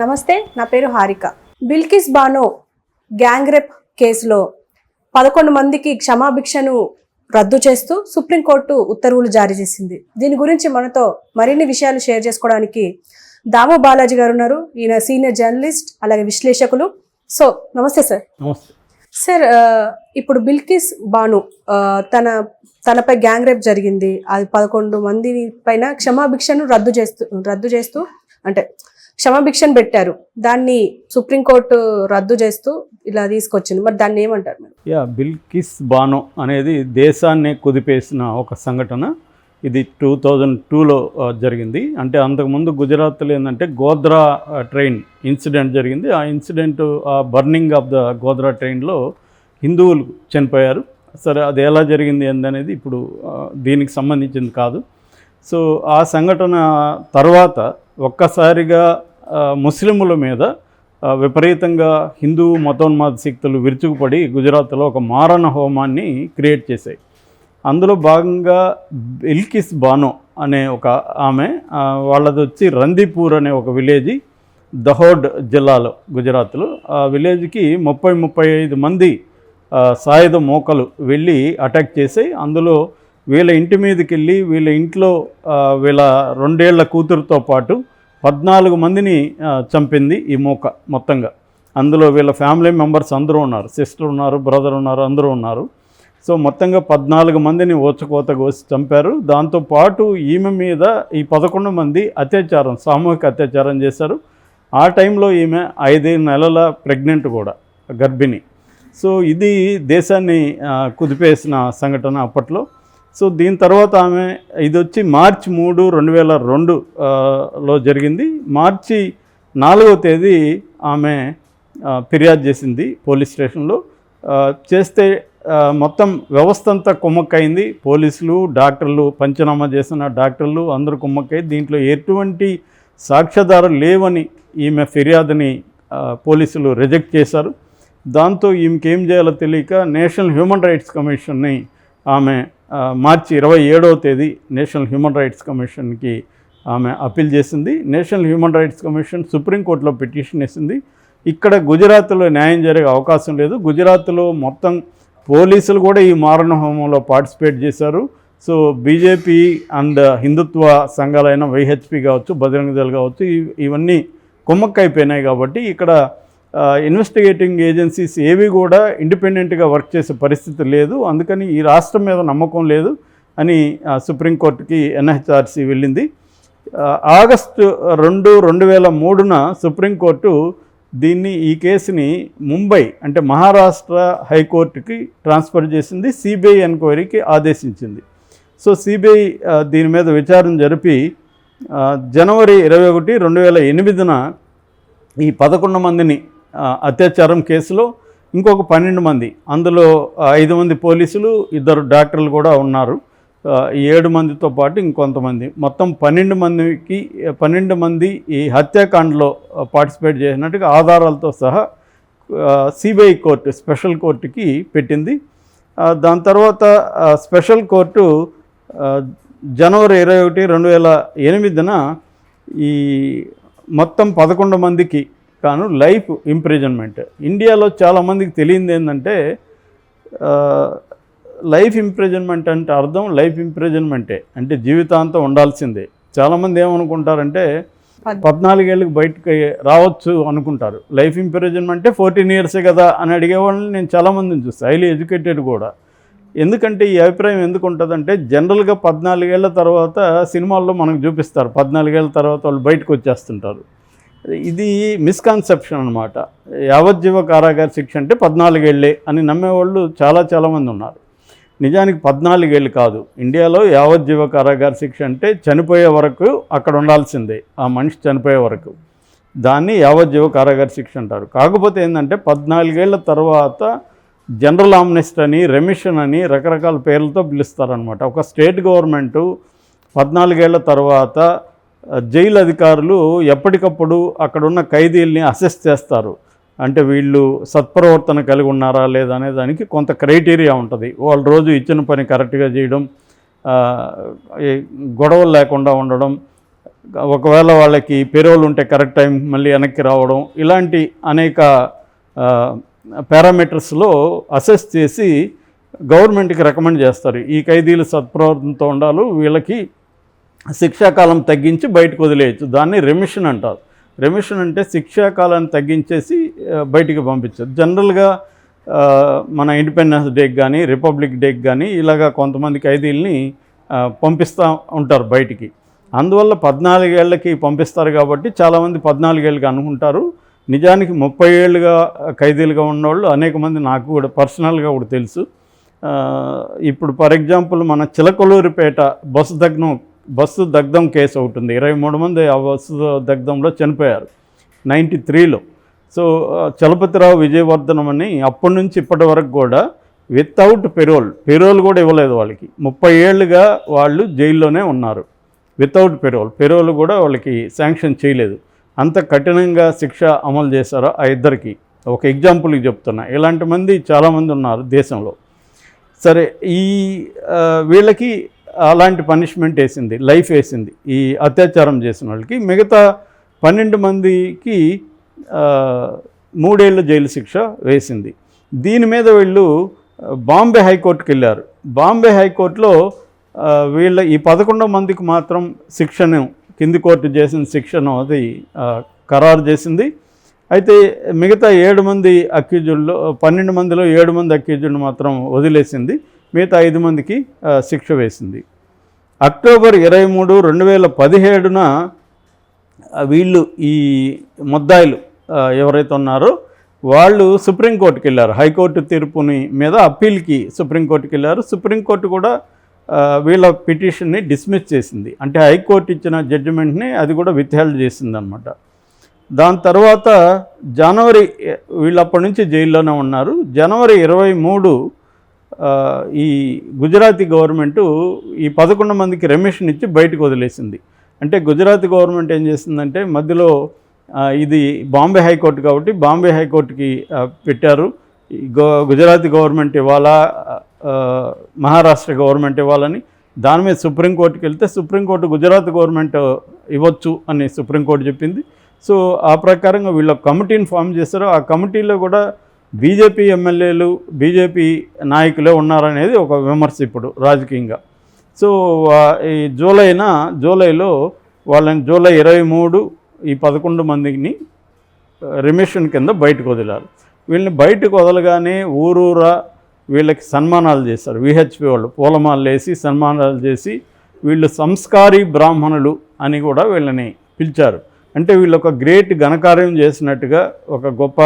నమస్తే నా పేరు హారిక. బిల్కిస్ బానో గ్యాంగ్ రేప్ కేసులో పదకొండు మందికి క్షమాభిక్షను రద్దు చేస్తూ సుప్రీంకోర్టు ఉత్తర్వులు జారీ చేసింది. దీని గురించి మనతో మరిన్ని విషయాలు షేర్ చేసుకోవడానికి దాము బాలాజీ గారు ఉన్నారు. ఈయన సీనియర్ జర్నలిస్ట్ అలాగే విశ్లేషకులు. సో నమస్తే సార్. సార్ ఇప్పుడు బిల్కిస్ బాను తన తనపై గ్యాంగ్ రేప్ జరిగింది. అది పదకొండు మంది పైన క్షమాభిక్షను రద్దు చేస్తూ రద్దు చేస్తూ అంటే క్షమాభిక్షను పెట్టారు. దాన్ని సుప్రీంకోర్టు రద్దు చేస్తూ ఇలా తీసుకొచ్చింది. మరి దాన్ని ఏమంటారు యా బిల్కిస్ బానో అనేది దేశాన్ని కుదిపేసిన ఒక సంఘటన. ఇది టూ థౌజండ్ టూలో జరిగింది. అంటే అంతకుముందు గుజరాత్లో ఏంటంటే గోద్రా ట్రైన్ ఇన్సిడెంట్ జరిగింది. ఆ ఇన్సిడెంట్ ఆ బర్నింగ్ ఆఫ్ ద గోద్రా ట్రైన్లో హిందువులు చనిపోయారు. సరే అది ఎలా జరిగింది ఏందనేది ఇప్పుడు దీనికి సంబంధించింది కాదు. సో ఆ సంఘటన తర్వాత ఒక్కసారిగా ముస్లిముల మీద విపరీతంగా హిందూ మతోన్మాద శక్తులు విరుచుకుపడి గుజరాత్లో ఒక మారణ హోమాన్ని క్రియేట్ చేశాయి. అందులో భాగంగా ఇల్కిస్ బానో అనే ఒక ఆమె వాళ్ళది వచ్చి రందీపూర్ అనే ఒక విలేజ్ దహోడ్ జిల్లాలో గుజరాత్లో. ఆ విలేజ్కి ముప్పై ముప్పై ఐదు మంది సాయుధ మోకలు వెళ్ళి అటాక్ చేసాయి అందులో వీళ్ళ ఇంటి మీదకి వెళ్ళి వీళ్ళ ఇంట్లో వీళ్ళ రెండేళ్ళ కూతురుతో పాటు పద్నాలుగు మందిని చంపింది ఈ మూక మొత్తంగా. అందులో వీళ్ళ ఫ్యామిలీ మెంబర్స్ అందరూ ఉన్నారు. సిస్టర్ ఉన్నారు బ్రదర్ ఉన్నారు అందరూ ఉన్నారు. సో మొత్తంగా పద్నాలుగు మందిని ఓచకోత కోసి చంపారు. దాంతోపాటు ఈమె మీద ఈ పదకొండు మంది అత్యాచారం సామూహిక అత్యాచారం చేశారు. ఆ టైంలో ఈమె ఐదు నెలల ప్రెగ్నెంట్ కూడా గర్భిణి. సో ఇది దేశాన్ని కుదిపేసిన సంఘటన అప్పట్లో. సో దీని తర్వాత ఆమె ఇది వచ్చి మార్చి మూడు రెండు వేల రెండులో జరిగింది. మార్చి నాలుగవ తేదీ ఆమె ఫిర్యాదు చేసింది పోలీస్ స్టేషన్లో. చేస్తే మొత్తం వ్యవస్థ అంతా కుమ్మక్కైంది. పోలీసులు డాక్టర్లు పంచనామా చేసిన డాక్టర్లు అందరూ కుమ్మక్కై దీంట్లో ఎటువంటి సాక్ష్యాధారాలు లేవని ఈమె ఫిర్యాదుని పోలీసులు రిజెక్ట్ చేశారు. దాంతో ఈమెకి ఏం చేయాలో తెలియక నేషనల్ హ్యూమన్ రైట్స్ కమిషన్ని ఆమె మార్చి ఇరవై ఏడవ తేదీ నేషనల్ హ్యూమన్ రైట్స్ కమిషన్కి ఆమె అప్పీల్ చేసింది. నేషనల్ హ్యూమన్ రైట్స్ కమిషన్ సుప్రీంకోర్టులో పిటిషన్ వేసింది. ఇక్కడ గుజరాత్లో న్యాయం జరిగే అవకాశం లేదు. గుజరాత్లో మొత్తం పోలీసులు కూడా ఈ మారణ హోమంలో పార్టిసిపేట్ చేశారు. సో బీజేపీ అండ్ హిందుత్వ సంఘాలైన వైహెచ్పి కావచ్చు బజరంగ దళ్ కావచ్చు ఇవన్నీ కుమ్మక్కైపోయినాయి కాబట్టి ఇక్కడ ఇన్వెస్టిగేటింగ్ ఏజెన్సీస్ ఏవి కూడా ఇండిపెండెంట్గా వర్క్ చేసే పరిస్థితి లేదు. అందుకని ఈ రాష్ట్రం మీద నమ్మకం లేదు అని సుప్రీంకోర్టుకి ఎన్హెచ్ఆర్సీ వెళ్ళింది. ఆగస్టు రెండు రెండు వేల మూడున సుప్రీంకోర్టు దీన్ని ఈ కేసుని ముంబై అంటే మహారాష్ట్ర హైకోర్టుకి ట్రాన్స్ఫర్ చేసింది. సిబిఐ ఎంక్వైరీకి ఆదేశించింది. సో సిబిఐ దీని మీద విచారణ జరిపి జనవరి ఇరవై ఒకటి రెండు వేల ఎనిమిదిన ఈ పదకొండు మందిని అత్యాచారం కేసులో ఇంకొక పన్నెండు మంది అందులో ఐదు మంది పోలీసులు ఇద్దరు డాక్టర్లు కూడా ఉన్నారు. ఈ ఏడు మందితో పాటు ఇంకొంతమంది. మొత్తం పన్నెండు మందికి పన్నెండు మంది ఈ హత్యాకాండలో పార్టిసిపేట్ చేసినట్టుగా ఆధారాలతో సహా సిబిఐ కోర్టు స్పెషల్ కోర్టుకి పెట్టింది. దాని తర్వాత స్పెషల్ కోర్టు జనవరి ఇరవై ఒకటి రెండు వేల ఎనిమిదిన ఈ మొత్తం పదకొండు మందికి కాను లైఫ్ ఇంప్రిజన్మెంట్. ఇండియాలో చాలామందికి తెలియంది ఏంటంటే లైఫ్ ఇంప్రిజన్మెంట్ అంటే అర్థం లైఫ్ ఇంప్రిజన్మెంటే. అంటే జీవితాంతం ఉండాల్సిందే. చాలామంది ఏమనుకుంటారంటే పద్- పద్నాలుగేళ్ళకి బయటకు రావచ్చు అనుకుంటారు. లైఫ్ ఇంప్రిజన్మెంట్ అంటే ఫోర్టీన్ ఇయర్సే కదా అని అడిగే వాళ్ళని నేను చాలామందిని చూస్తాను హైలీ ఎడ్యుకేటెడ్ కూడా. ఎందుకంటే ఈ అభిప్రాయం ఎందుకు ఉంటుందంటే జనరల్గా పద్నాలుగేళ్ళ తర్వాత సినిమాల్లో మనకు చూపిస్తారు. పద్నాలుగేళ్ళ తర్వాత వాళ్ళు బయటకు వచ్చేస్తుంటారు. ఇది మిస్కాన్సెప్షన్ అనమాట యావజ్జీవ కారాగార శిక్ష అంటే పద్నాలుగేళ్ళే అని నమ్మేవాళ్ళు చాలా చాలామంది ఉన్నారు. నిజానికి పద్నాలుగేళ్ళు కాదు. ఇండియాలో యావజ్జీవ కారాగార శిక్ష అంటే చనిపోయే వరకు అక్కడ ఉండాల్సిందే. ఆ మనిషి చనిపోయే వరకు. దాన్ని యావజ్జీవ కారాగార శిక్ష అంటారు. కాకపోతే ఏంటంటే పద్నాలుగేళ్ళ తర్వాత జనరల్ ఆమ్నెస్ట్ అని రెమిషన్ అని రకరకాల పేర్లతో పిలుస్తారనమాట ఒక స్టేట్ గవర్నమెంటు పద్నాలుగేళ్ళ తర్వాత జైలు అధికారులు ఎప్పటికప్పుడు అక్కడ ఉన్న ఖైదీల్ని అసెస్ చేస్తారు. అంటే వీళ్ళు సత్ప్రవర్తన కలిగి ఉన్నారా లేదా అనే దానికి కొంత క్రైటీరియా ఉంటుంది. వాళ్ళు రోజు ఇచ్చిన పని కరెక్ట్గా చేయడం ఈ గొడవలు లేకుండా ఉండడం ఒకవేళ వాళ్ళకి పెరోల్ ఉంటే కరెక్ట్ టైం మళ్ళీ వెనక్కి రావడం ఇలాంటి అనేక పారామీటర్స్లో అసెస్ చేసి గవర్నమెంట్కి రికమెండ్ చేస్తారు. ఈ ఖైదీలు సత్ప్రవర్తనతో ఉండాలి వీళ్ళకి శిక్షాకాలం తగ్గించి బయటకు వదిలేయచ్చు. దాన్ని రెమిషన్ అంటారు. రెమిషన్ అంటే శిక్షాకాలాన్ని తగ్గించేసి బయటికి పంపించదు జనరల్గా మన ఇండిపెండెన్స్ డేకి కానీ రిపబ్లిక్ డేకి కానీ ఇలాగా కొంతమంది ఖైదీల్ని పంపిస్తూ ఉంటారు బయటికి. అందువల్ల పద్నాలుగేళ్ళకి పంపిస్తారు కాబట్టి చాలామంది పద్నాలుగేళ్ళకి అనుకుంటారు. నిజానికి ముప్పై ఏళ్ళుగా ఖైదీలుగా ఉన్నవాళ్ళు అనేక మంది నాకు కూడా పర్సనల్గా కూడా తెలుసు. ఇప్పుడు ఫర్ ఎగ్జాంపుల్ మన చిలకలూరిపేట బస్సు దగ్ధం బస్సు దగ్ధం కేసు ఒకటి ఉంది. ఇరవై మూడు మంది ఆ బస్సు దగ్ధంలో చనిపోయారు. నైంటీ త్రీలో. సో చలపతిరావు విజయవర్ధనం అని అప్పటి నుంచి ఇప్పటి వరకు కూడా వితౌట్ పెరోల్ పెరోల్ కూడా ఇవ్వలేదు వాళ్ళకి. ముప్పై ఏళ్ళుగా వాళ్ళు జైల్లోనే ఉన్నారు. వితౌట్ పెరోల్ పెరోల్ కూడా వాళ్ళకి శాంక్షన్ చేయలేదు. అంత కఠినంగా శిక్ష అమలు చేశారో ఆ ఇద్దరికి? ఒక ఎగ్జాంపుల్కి చెప్తున్నా. ఇలాంటి మంది చాలామంది ఉన్నారు దేశంలో. సరే ఈ వీళ్ళకి అలాంటి పనిష్మెంట్ వేసింది లైఫ్ వేసింది ఈ అత్యాచారం చేసిన వాళ్ళకి. మిగతా పన్నెండు మందికి మూడేళ్ళు జైలు శిక్ష వేసింది. దీని మీద వీళ్ళు బాంబే హైకోర్టుకి వెళ్ళారు. బాంబే హైకోర్టులో వీళ్ళ ఈ పదకొండు మందికి మాత్రం శిక్షను కింది కోర్టు చేసిన శిక్షను అది ఖరారు చేసింది. అయితే మిగతా ఏడు మంది అక్యూజుల్లో పన్నెండు మందిలో ఏడు మంది అక్యూజుడిని మాత్రం వదిలేసింది. మిగతా ఐదు మందికి శిక్ష వేసింది. అక్టోబర్ ఇరవై మూడు రెండు వేల పదిహేడున వీళ్ళు ఈ ముద్దాయిలు ఎవరైతే ఉన్నారో వాళ్ళు సుప్రీంకోర్టుకి వెళ్ళారు. హైకోర్టు తీర్పుని మీద అప్పీల్కి సుప్రీంకోర్టుకి వెళ్ళారు. సుప్రీంకోర్టు కూడా వీళ్ళ పిటిషన్ని డిస్మిస్ చేసింది. అంటే హైకోర్టు ఇచ్చిన జడ్జిమెంట్ని అది కూడా విత్హెల్డ్ చేసింది అనమాట దాని తర్వాత జనవరి వీళ్ళు అప్పటి నుంచి జైల్లోనే ఉన్నారు. జనవరి ఇరవై మూడు ఈ గుజరాతీ గవర్నమెంటు ఈ పదకొండు మందికి రెమిషన్ ఇచ్చి బయటకు వదిలేసింది. అంటే గుజరాతీ గవర్నమెంట్ ఏం చేసిందంటే మధ్యలో ఇది బాంబే హైకోర్టు కాబట్టి బాంబే హైకోర్టుకి పెట్టారు. గుజరాత్ గుజరాతీ గవర్నమెంట్ ఇవ్వాలా మహారాష్ట్ర గవర్నమెంట్ ఇవ్వాలని. దాని మీద సుప్రీంకోర్టుకి వెళ్తే సుప్రీంకోర్టు గుజరాత్ గవర్నమెంట్ ఇవ్వచ్చు అని సుప్రీంకోర్టు చెప్పింది. సో ఆ ప్రకారంగా వీళ్ళ కమిటీని ఫామ్ చేశారు. ఆ కమిటీలో కూడా బీజేపీ ఎమ్మెల్యేలు బీజేపీ నాయకులే ఉన్నారనేది ఒక విమర్శ ఇప్పుడు రాజకీయంగా. సో ఈ జూలైన జూలైలో వాళ్ళని జూలై ఇరవై మూడు ఈ పదకొండు మందిని రిమిషన్ కింద బయటకు వదిలారు. వీళ్ళని బయటకు వదలగానే ఊరూరా వీళ్ళకి సన్మానాలు చేశారు. విహెచ్పి వాళ్ళు పూలమాలు వేసి సన్మానాలు చేసి వీళ్ళు సంస్కారీ బ్రాహ్మణులు అని కూడా వీళ్ళని పిలిచారు. అంటే వీళ్ళు ఒక గ్రేట్ ఘనకార్యం చేసినట్టుగా ఒక గొప్ప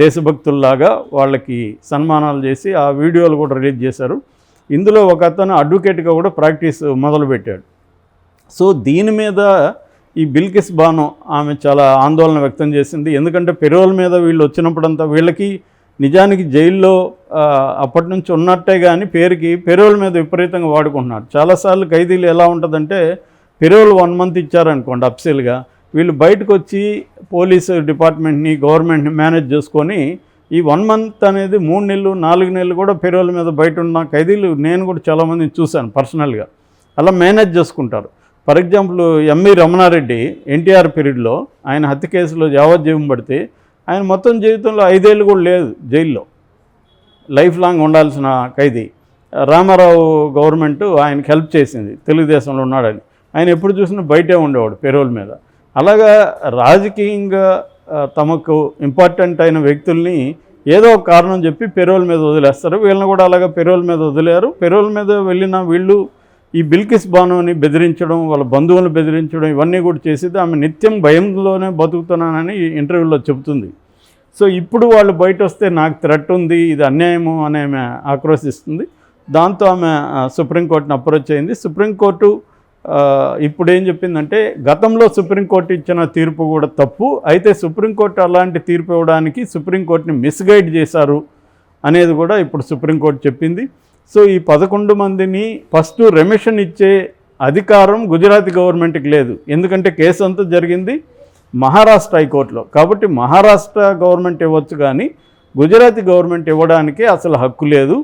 దేశభక్తుల్లాగా వాళ్ళకి సన్మానాలు చేసి ఆ వీడియోలు కూడా రిలీజ్ చేశారు. ఇందులో ఒక అతను అడ్వకేట్గా కూడా ప్రాక్టీస్ మొదలుపెట్టాడు. సో దీని మీద ఈ బిల్కిస్ బాను ఆమె చాలా ఆందోళన వ్యక్తం చేసింది. ఎందుకంటే పెరోల్ మీద వీళ్ళు వచ్చినప్పుడంతా వీళ్ళకి నిజానికి జైల్లో అప్పటి నుంచి ఉన్నట్టే కానీ పేరుకి పెరోల్ మీద విపరీతంగా వాడుకుంటున్నారు. చాలాసార్లు ఖైదీలు ఎలా ఉంటుందంటే పెరోల్ వన్ మంత్ ఇచ్చారనుకోండి అప్సెల్గా వీళ్ళు బయటకు వచ్చి పోలీసు డిపార్ట్మెంట్ని గవర్నమెంట్ని మేనేజ్ చేసుకొని ఈ వన్ మంత్ అనేది మూడు నెలలు నాలుగు నెలలు కూడా పెరోల్ మీద బయట ఉన్న ఖైదీలు నేను కూడా చాలామందిని చూశాను పర్సనల్గా. అలా మేనేజ్ చేసుకుంటారు. For example M E Ramana Reddy NTR పీరియడ్లో ఆయన హత్య కేసులో యావజ్జీవం పడితే ఆయన మొత్తం జీవితంలో ఐదేళ్ళు కూడా లేదు జైల్లో. లైఫ్ లాంగ్ ఉండాల్సిన ఖైదీ. రామారావు గవర్నమెంట్ ఆయనకి హెల్ప్ చేసింది. తెలుగుదేశంలో ఉన్నాడని. ఆయన ఎప్పుడు చూసినా బయటే ఉండేవాడు పెరోల్ మీద. అలాగా రాజకీయంగా తమకు ఇంపార్టెంట్ అయిన వ్యక్తుల్ని ఏదో ఒక కారణం చెప్పి పెరోల్ మీద వదిలేస్తారు. వీళ్ళని కూడా అలాగే పెరోల్ మీద వదిలేరు. పెరోల్ మీద వెళ్ళిన వీళ్ళు ఈ బిల్కిస్ బానుని బెదిరించడం వాళ్ళ బంధువులను బెదిరించడం ఇవన్నీ కూడా చేసేది ఆమె నిత్యం భయంలోనే బతుకుతున్నానని ఈ ఇంటర్వ్యూలో చెబుతుంది. సో ఇప్పుడు వాళ్ళు బయట వస్తే నాకు థ్రెట్ ఉంది ఇది అన్యాయము అని ఆమె ఆక్రోశిస్తుంది. దాంతో ఆమె సుప్రీంకోర్టును అప్రోచ్ అయింది. సుప్రీంకోర్టు ఇప్పుడు ఏం చెప్పిందంటే గతంలో సుప్రీంకోర్టు ఇచ్చిన తీర్పు కూడా తప్పు. అయితే సుప్రీంకోర్టు అలాంటి తీర్పు ఇవ్వడానికి సుప్రీంకోర్టుని మిస్గైడ్ చేశారు అనేది కూడా ఇప్పుడు సుప్రీంకోర్టు చెప్పింది. సో ఈ పదకొండు మందిని ఫస్ట్ రెమిషన్ ఇచ్చే అధికారం గుజరాత్ గవర్నమెంట్కి లేదు. ఎందుకంటే కేసు అంతా జరిగింది మహారాష్ట్ర హైకోర్టులో. కాబట్టి మహారాష్ట్ర గవర్నమెంట్ ఇవ్వచ్చు కానీ గుజరాత్ గవర్నమెంట్ ఇవ్వడానికి అసలు హక్కు లేదు.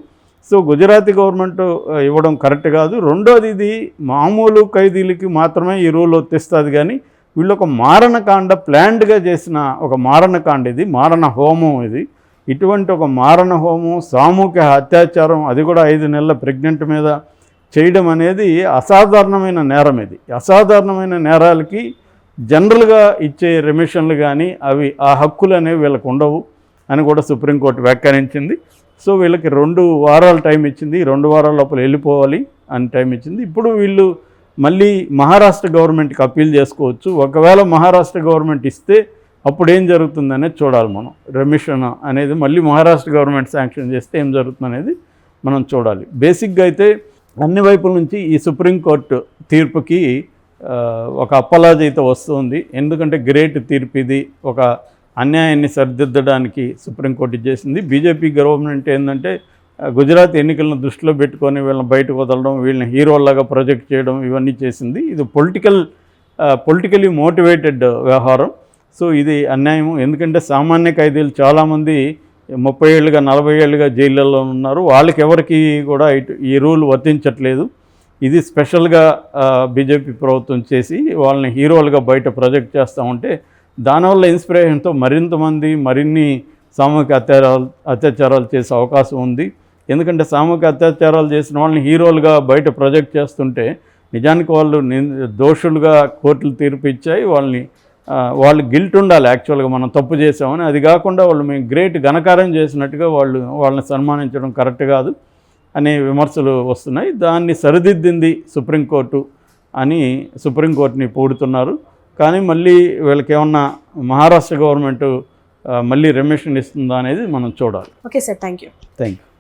సో గుజరాతీ గవర్నమెంట్ ఇవ్వడం కరెక్ట్ కాదు. రెండోది ఇది మామూలు ఖైదీలకి మాత్రమే ఈ రూల్ వర్తిస్తుంది కానీ వీళ్ళు ఒక మారణకాండ ప్లాన్డ్గా చేసిన ఒక మారణకాండ ఇది మారణ హోమం ఇది. ఇటువంటి ఒక మారణ హోమం సామూహిక అత్యాచారం అది కూడా ఐదు నెలల ప్రెగ్నెంట్ మీద చేయడం అనేది అసాధారణమైన నేరం ఇది. అసాధారణమైన నేరాలకి జనరల్గా ఇచ్చే రెమిషన్లు కానీ అవి ఆ హక్కులు అనేవి వీళ్ళకు ఉండవు అని కూడా సుప్రీంకోర్టు వ్యాఖ్యానించింది. సో వీళ్ళకి రెండు వారాల టైం ఇచ్చింది. రెండు వారాల లోపల వెళ్ళిపోవాలి అని టైం ఇచ్చింది. ఇప్పుడు వీళ్ళు మళ్ళీ మహారాష్ట్ర గవర్నమెంట్కి అప్పీల్ చేసుకోవచ్చు. ఒకవేళ మహారాష్ట్ర గవర్నమెంట్ ఇస్తే అప్పుడు ఏం జరుగుతుంది అనేది చూడాలి మనం. రెమిషన్ అనేది మళ్ళీ మహారాష్ట్ర గవర్నమెంట్ శాంక్షన్ చేస్తే ఏం జరుగుతుంది అనేది మనం చూడాలి. బేసిక్గా అయితే అన్ని వైపుల నుంచి ఈ సుప్రీంకోర్టు తీర్పుకి ఒక అప్పలాజ్ అయితే వస్తుంది. ఎందుకంటే గ్రేట్ తీర్పు ఇది. ఒక అన్యాయాన్ని సరిదిద్దడానికి సుప్రీంకోర్టు చేసింది. బీజేపీ గవర్నమెంట్ ఏంటంటే గుజరాత్ ఎన్నికలను దృష్టిలో పెట్టుకొని వీళ్ళని బయటకు వదలడం వీళ్ళని హీరోల్లాగా ప్రొజెక్ట్ చేయడం ఇవన్నీ చేసింది. ఇది పొలిటికల్ పొలిటికలీ మోటివేటెడ్ వ్యవహారం. సో ఇది అన్యాయం. ఎందుకంటే సామాన్య ఖైదీలు చాలామంది ముప్పై ఏళ్ళుగా నలభై ఏళ్ళుగా జైళ్ళల్లో ఉన్నారు. వాళ్ళకి ఎవరికి కూడా ఈ రూల్ వర్తించట్లేదు. ఇది స్పెషల్గా బీజేపీ ప్రభుత్వం చేసి వాళ్ళని హీరోలుగా బయట ప్రొజెక్ట్ చేస్తూ ఉంటే దానివల్ల ఇన్స్పిరేషన్తో మరింత మంది మరిన్ని సామూహిక అత్యాచారాలు అత్యాచారాలు చేసే అవకాశం ఉంది. ఎందుకంటే సామూహిక అత్యాచారాలు చేసిన వాళ్ళని హీరోలుగా బయట ప్రొజెక్ట్ చేస్తుంటే నిజానికి వాళ్ళు దోషులుగా కోర్టులు తీర్పు ఇచ్చాయి. వాళ్ళని వాళ్ళు గిల్ట్ ఉండాలి యాక్చువల్గా మనం తప్పు చేసామని. అది కాకుండా వాళ్ళు మేము గ్రేట్ ఘనకారం చేసినట్టుగా వాళ్ళు వాళ్ళని సన్మానించడం కరెక్ట్ కాదు అనే విమర్శలు వస్తున్నాయి. దాన్ని సరిదిద్దింది సుప్రీంకోర్టు అని సుప్రీంకోర్టుని పూడుతున్నారు. కానీ మళ్ళీ వీళ్ళకి ఏమన్నా మహారాష్ట్ర గవర్నమెంట్ మళ్ళీ రెమిషన్ ఇస్తుందా అనేది మనం చూడాలి. Okay sir thank you thank you